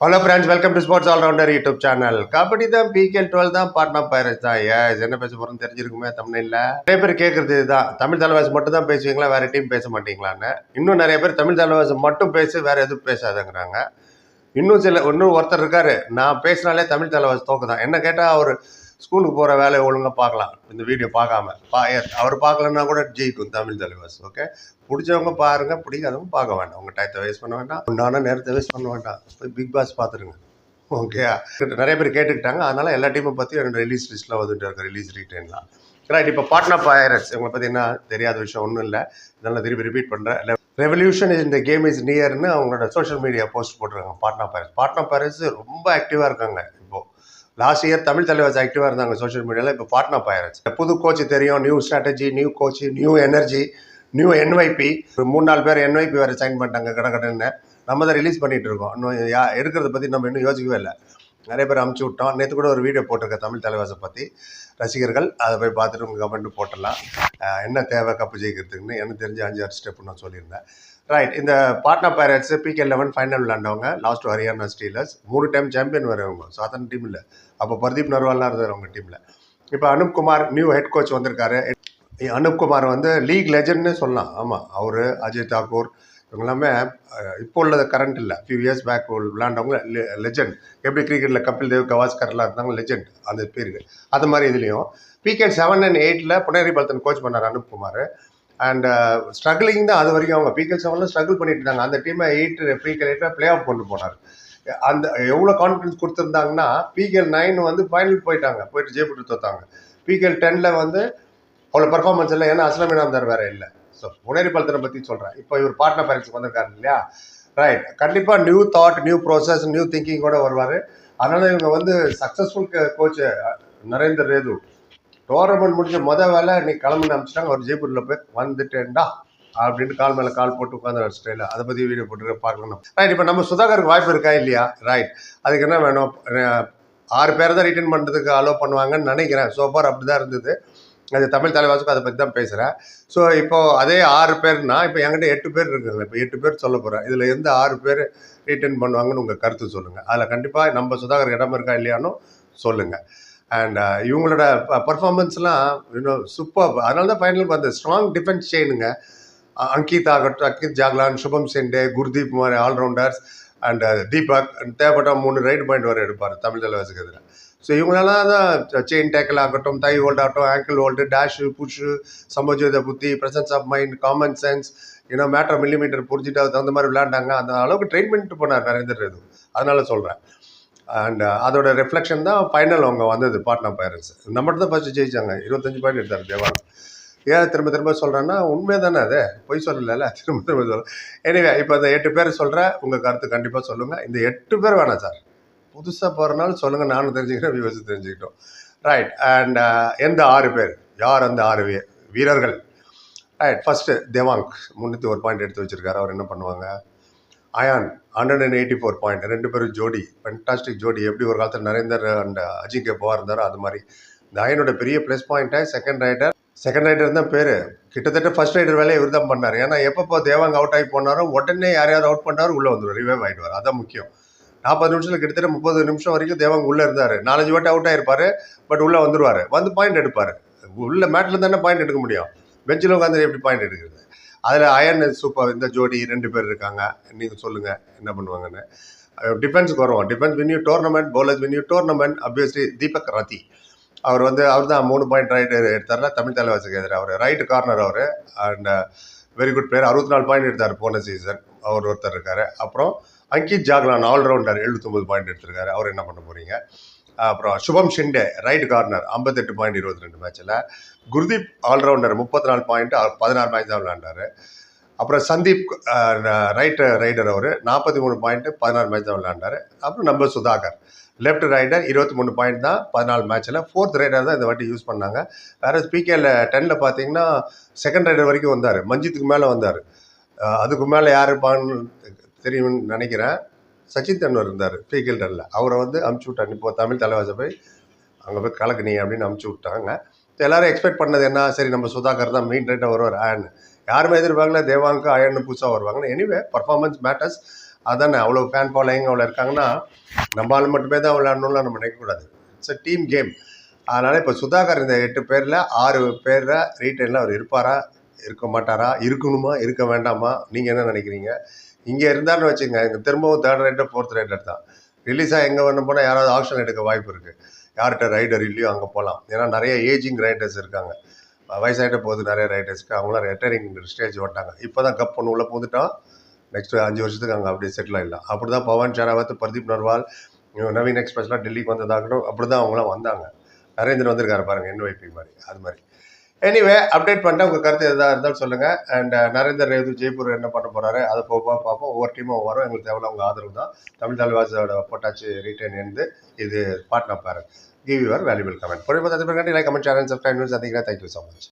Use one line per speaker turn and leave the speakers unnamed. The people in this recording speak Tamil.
Hello friends welcome to sports allrounder YouTube channel kabaddi தான் பிகேஎல் டுவெல் தான் பாட்னா பைரட்ஸ் தான். ஏஸ் என்ன பேச போகிறோம்னு தெரிஞ்சிருக்குமே தமிழில் நிறைய பேர் கேட்குறது இதுதான். தமிழ் தலைவாசி மட்டும் தான் பேசுவீங்களா வேறு டீம் பேச மாட்டீங்களான்னு. இன்னும் நிறைய பேர் தமிழ் தலைவாசி மட்டும் பேசி வேறு எதுவும் பேசாதங்கிறாங்க. இன்னும் சில இன்னும் ஒருத்தர் இருக்காரு. நான் பேசினாலே தமிழ் தலைவாசி தோக்கு தான் என்ன கேட்டால் அவர் ஸ்கூலுக்கு போகிற வேலையை ஒழுங்காக பார்க்கலாம். இந்த வீடியோ பார்க்காம. பா அவர் பார்க்கலன்னா கூட ஜெயிக்கும் தமிழ் தலைவாஸ் ஓகே பிடிச்சவங்க பாருங்க பிடிக்காதவங்க பார்க்க வேண்டாம். உங்கள் டயத்தை வேஸ்ட் பண்ண வேண்டாம். உண்டான நேரத்தை வேஸ்ட் பண்ண வேண்டாம். போய் பிக் பாஸ் பார்த்துருங்க ஓகே நிறைய பேர் கேட்டுக்கிட்டாங்க. அதனால் எல்லா டீமும் பற்றி ரெண்டு ரிலீஸ் லிஸ்ட்டில் வந்துட்டு இருக்கு. ரிலீஸ் ரீட்டைன்லாம் ரைட் இப்போ பாட்னா பைரட்ஸ் இவங்களை பற்றி என்ன தெரியாத விஷயம் ஒன்றும் இல்லை. இதெல்லாம் திருப்பி ரிப்பீட் பண்ணுறேன் ரெவல்யூஷன் இஸ் இந்த கேம் இஸ் நியர்னு அவங்களோட சோஷியல் மீடியா போஸ்ட் போட்டிருக்காங்க பாட்னா பைரட்ஸ் பாட்னா பைரட்ஸ் ரொம்ப ஆக்டிவாக இருக்காங்க இப்போ. லாஸ்ட் இயர் தமிழ் தலைவாஸ் ஆக்டிவாக இருந்தாங்க சோஷியல் மீடியாவில் இப்போ பாட்னா பைரட்ஸ் புது கோச் தெரியும் new strategy new coach new energy new NYP ஒரு மூணு நாலு பேர் என்வைபி வேறு சைன் பண்ணிட்டாங்க கட கடன்னு. நம்ம தான் ரிலீஸ் பண்ணிட்டு இருக்கோம். இன்னும் யா எடுக்கிறத பற்றி நம்ம இன்னும் யோசிக்கவே இல்லை. நிறைய பேர் அமுச்சு விட்டோம். நேற்று கூட ஒரு வீடியோ போட்டிருக்கேன் தமிழ் தலைவாசை பற்றி ரசிகர்கள் அதை போய் பார்த்துட்டு உங்கள் கமெண்ட் போட்டலாம் என்ன தேவை கப்பு ஜெயிக்கிறதுக்குன்னு எனக்கு தெரிஞ்ச அஞ்சு ஆறு ஸ்டெப் நான் சொல்லியிருந்தேன். ரைட் இந்த Patna Pirates PK eleven final விளாண்டவங்க last Haryana stealers மூணு டைம் சாம்பியன் வரவங்க சாதாரண டீம் இல்லை. அப்போ பிரதீப் நர்வால்லாம் இருந்தார் அவங்க டீமில் இப்போ Anup Kumar new head coach வந்திருக்காரு. அனுப்குமார் வந்து லீக் லெஜண்ட்னு சொல்லலாம். ஆமாம் அவர் அஜய் தாக்கூர் இவங்க எல்லாமே இப்போ உள்ளது கரண்ட் இல்லை. ஃபியூ இயர்ஸ் பேக் விளாண்டவங்க லெஜெண்ட் எப்படி கிரிக்கெட்டில் கபில் தேவ் கவாஸ்கர்லாம் இருந்தாங்க லெஜெண்ட் அந்த பேருக்கு அது மாதிரி இதுலேயும். பிகே செவன் அண்ட் எயிட்டில் புனேரி பல்தன் கோச் பண்ணார் அனுப்குமார் அண்ட் ஸ்ட்ரகிளிங் uh, தான் அது வரைக்கும் அவங்க பிகே செவனில் ஸ்ட்ரகிள் பண்ணிட்டு இருந்தாங்க. அந்த டீமை எயிட் பிகே எயிட்டாக பிளே ஆஃப் கொண்டு போனார். அந்த எவ்வளோ கான்ஃபிடன்ஸ் கொடுத்துருந்தாங்கன்னா பிகேஎல் நைன் வந்து ஃபைனல் போயிட்டாங்க. போயிட்டு ஜெயப்பட்டு தோத்தாங்க. பிகேஎல் டெனில் வந்து அவ்வளோ பர்ஃபார்மன்ஸ் இல்லை. ஏன்னா அஸ்லமின் இருந்தார் வேற இல்லை. ஸோ புனேரி பல்தனை பற்றி சொல்கிறேன் இப்போ இவர் பார்ட்னர் பயிற்சிக்கு வந்திருக்காரு இல்லையா? ரைட் கண்டிப்பாக new thought new process new திங்கிங்கோட வருவார். அதனால் இவங்க வந்து successful coach Narender Redhu. Tournament முடிஞ்ச மொதல் வேலை இன்னைக்கு கிளம்புன்னு அனுப்பிச்சிட்டாங்க அவர் ஜெய்ப்பூரில் போய் வந்துட்டேன்டா அப்படின்னு கால் மேலே கால் போட்டு உட்காந்து ஸ்டைலில் அதை பற்றி வீடியோ போட்டு பார்க்கணும் ரைட் இப்போ நம்ம சுதாகருக்கு வாய்ப்பு இருக்கா இல்லையா? ரைட் அதுக்கு என்ன வேணும்? ஆறு பேரை தான் ரிட்டர்ன் பண்ணுறதுக்கு அலோவ் பண்ணுவாங்கன்னு நினைக்கிறேன். சோஃபார் அப்படி தான் இருந்தது. அது தமிழ் தலைவாசுக்கு அதை பற்றி தான் பேசுகிறேன் ஸோ இப்போது அதே ஆறு பேர்னா இப்போ என்கிட்ட எட்டு பேர் இருக்காங்க. இப்போ எட்டு பேர் சொல்ல போகிறேன் இதில் எந்த ஆறு பேர் ரிட்டர்ன் பண்ணுவாங்கன்னு உங்கள் கருத்து சொல்லுங்கள் அதில் கண்டிப்பாக நம்ம சுதாகர் இடம் இருக்கா இல்லையானோ சொல்லுங்கள் அண்ட் uh, இவங்களோட பர்ஃபார்மன்ஸ்லாம் இன்னும் சூப்பர் அதனால தான் ஃபைனலுக்கு அந்த ஸ்ட்ராங் டிஃபென்ஸ் செய்யணுங்க அங்கித் ஆகட்டும் அங்கித் ஜாக்லான் சுபம் செண்டே குர்தீப் மாதிரி ஆல்ரவுண்டர்ஸ் அண்ட் தீபக் தேவைப்பட்ட மூணு ரைடு பாயிண்ட் வரை எடுப்பார் தமிழ் தலைவாசுக்கு எதிராக ஸோ இவங்களெல்லாம் தான் செயின் டேக்கிள் ஆகட்டும் தை ஹோல்ட் ஆகட்டும் ஆங்கிள் ஹோல்டு டேஷு புஷ்ஷு சமஜோத புத்தி presence of mind common sense ஏன்னா மேட்டர் மில்லிமீட்டர் புரிஞ்சுட்டு அது தகுந்த மாதிரி விளையாண்டாங்க. அந்த அளவுக்கு ட்ரெயின் பண்ணிட்டு போனார் நரேந்தர் ரேது. அதனால சொல்கிறேன் அண்ட் uh, அதோட ரிஃப்ளெக்ஷன் தான் ஃபைனல் அவங்க வந்தது பாட்னா பைரன்ஸ் நம்மகிட்ட தான் ஃபஸ்ட்டு ஜெயிச்சாங்க. இருபத்தஞ்சு பாயிண்ட் எடுத்தார் தேவான் ஏன் திரும்ப திரும்ப சொல்கிறேன்னா உண்மை தானே அது? பொய் சொல்லல திரும்ப திரும்ப சொல்கிறேன் எனிவே இப்போ அந்த எட்டு பேர் சொல்கிறேன் உங்கள் கருத்து கண்டிப்பாக சொல்லுங்கள் இந்த எட்டு பேர் வேணாம் சார். புதுசாக போகிறனால சொல்லுங்கள் நானும் தெரிஞ்சுக்கிறேன் வியூவர்ஸ் தெரிஞ்சுக்கிட்டோம். ரைட் அண்ட் uh, எந்த ஆறு பேர்? யார் அந்த ஆறு வீ- வீரர்கள்? ரைட் ஃபஸ்ட்டு தேவாங்க் முந்நூற்றி ஒரு பாயிண்ட் எடுத்து வச்சுருக்காரு. அவர் என்ன பண்ணுவாங்க? Ayan. Hundred and eighty four point ரெண்டு பேரும் ஜோடி. ஃபென்டாஸ்டிக் ஜோடி. எப்படி ஒரு காலத்தில் நரேந்தர் அண்ட் அஜிங்கே போவார் இருந்தாரோ அது மாதிரி. இந்த அயனோட பெரிய ப்ளஸ் பாயிண்ட்டை செகண்ட் ரைடர் செகண்ட் ரைடர் தான் பேர். கிட்டத்தட்ட ஃபர்ஸ்ட் ரைடர் வேலையை இவர் தான் பண்ணார். ஏன்னா எப்பப்போ தேவாங்க அவுட் ஆகி போனாரோ உடனே யார் யார் அவுட் பண்ணாரோ உள்ளே வந்துடுவார் ரிவைவ் ஆகிடுவார் அதான் முக்கியம். நாற்பது நிமிஷத்தில் கிட்டத்தட்ட முப்பது நிமிஷம் வரைக்கும் தேவாங்க உள்ளே இருந்தார். நாலஞ்சு வாட்டி அவுட் ஆகிருப்பார் பட் உள்ளே வந்துடுவார் வந்து பாயிண்ட் எடுப்பார். உள்ள மேட்டில் தானே பாயிண்ட் எடுக்க முடியும். பெஞ்சில் உட்காந்து எப்படி பாயிண்ட் எடுக்கிறது? அதில் அயன் சூப்பர் இந்த ஜோடி ரெண்டு பேர் இருக்காங்க. நீங்கள் சொல்லுங்கள் என்ன பண்ணுவாங்கன்னு. டிஃபென்ஸுக்கு வருவோம். Defence venue tournament bowlers venue tournament obviously Deepak Rathi அவர் வந்து அவர் தான் மூணு பாயிண்ட் ரைட்டு எடுத்தார்ல தமிழ் தலைவாசுக்கு எதிராக அவர் ரைட்டு கார்னர் அவர். And very uh, good player அறுபத்தி நாலு பாயிண்ட் எடுத்தார் போன சீசன் அவர் ஒருத்தர் இருக்காரு. அப்புறம் அங்கித் ஜாக்லான் ஆல்ரவுண்டர் எழுபத்தொம்பது பாயிண்ட் எடுத்திருக்காரு. அவர் என்ன பண்ண போகிறீங்க அப்புறம் சுபம் ஷிண்டே ரைட் கார்னர் ஐம்பத்தெட்டு பாயிண்ட் இருபத்தி ரெண்டு மேட்ச்சில் குர்தீப் ஆல்ரவுண்டர் முப்பத்தி நாலு பாயிண்ட் பதினாறு மேட்ச் தான் விளையாண்டார். அப்புறம் சந்தீப் ரைட் ரைடர் அவர் நாற்பத்தி மூணு பாயிண்ட் பதினாறு மேட்ச் தான் விளையாண்டார். அப்புறம் நம்ம சுதாகர் லெஃப்ட் ரைடர் இருபத்தி மூணு பாயிண்ட் தான் பதினாலு மேட்ச்சில் ஃபோர்த் ரைடர் தான் இந்த வாட்டி யூஸ் பண்ணாங்க. வேறு பிகேல டெனில் பார்த்தீங்கன்னா செகண்ட் ரைடர் வரைக்கும் வந்தார். மஞ்சித்துக்கு மேலே வந்தார். அதுக்கு மேலே யார் இருப்பான்னு தெரியும்னு நினைக்கிறேன். சச்சின் தெண்டுல்கர் இருந்தார். பிகேல் டென்னில் அவரை வந்து அமுச்சு விட்டாங்க இப்போ தமிழ் தலைவாசை போய் அங்கே போய் கலக்குனி அப்படின்னு அமுச்சு விட்டாங்க. எல்லாரும் எக்ஸ்பெக்ட் பண்ணது என்ன? சரி நம்ம சுதாகர் தான் மெயின் ரைட்டாக வருவார் ஆன் யாருமே எதிர்பார்க்கல தேவாங்க அயன் புதுசாக வருவாங்கன்னு. எனிவே பர்ஃபார்மன்ஸ் மேட்டர்ஸ் அதானே அவ்வளோ ஃபேன் ஃபாலோயிங் அவ்வளோ இருக்காங்கன்னா நம்ம மட்டுமே தான் விளையாடணும்லாம் நம்ம நினைக்கக்கூடாது இட்ஸ் அ டீம் கேம் அதனால் இப்போ சுதாகர் இந்த எட்டு பேரில் ஆறு பேரில் ரீட்டைனில் அவர் இருப்பாரா இருக்க மாட்டாரா இருக்கணுமா இருக்க வேண்டாமா? நீங்கள் என்ன நினைக்கிறீங்க? இங்கே இருந்தாலும் வச்சுங்க இங்கே திரும்பவும் தேர்ட் ரைடர் ஃபோர்த் ரைடர் தான். ரிலீஸாக எங்கே வேணும் போனால் யாராவது ஆப்ஷன் எடுக்க வாய்ப்பு இருக்குது யார்கிட்ட ரைடர் இல்லையோ அங்கே போகலாம் ஏன்னா நிறைய ஏஜிங் ரைடர்ஸ் இருக்காங்க. வயசாகிட்ட போகுது நிறைய ரைடர்ஸ்க்கு அவங்களாம் ரிட்டையரிங் ஸ்டேஜ் வந்துட்டாங்க இப்போ தான் கப் ஒன்று உள்ளே பூந்துட்டோம் நெக்ஸ்ட் அஞ்சு வருஷத்துக்கு அங்கே அப்படியே செட்டில் ஆகிடலாம் அப்படி தான் பவன் ஷெராவத் பிரதீப் நர்வால் நவீன் எக்ஸ்பிரஸ்லாம் டெல்லிக்கு வந்ததாகட்டும் அப்படி தான் அவங்களாம் வந்தாங்க. நரேந்திரன் வந்திருக்காரு பாருங்கள் என்ஒய்பி மாதிரி. அது மாதிரி. எனிவே அப்டேட் பண்ணிட்டேன் உங்கள் கருத்து எதாக இருந்தாலும் சொல்லுங்கள் அண்ட் uh, நரேந்தர் ரேது ஜெய்ப்பூர் என்ன பண்ண போகிறாரு அதை போக பார்ப்போம் ஒவ்வொரு டீமும் வரும் எங்களுக்கு தேவையான உங்கள் ஆதரவு தான். தமிழ் தலைவாசோட போட்டாச்சு ரிட்டர்ன் இருந்து இது பாட்னா பேரன் கிவ் யுவர் வேல்யூபிள் கமெண்ட் பொழுது லைக் கமெண்ட் சேனல் சப்ஸ்கிரைப் சந்திக்கிறேன் தேங்க்யூ ஸோ மச்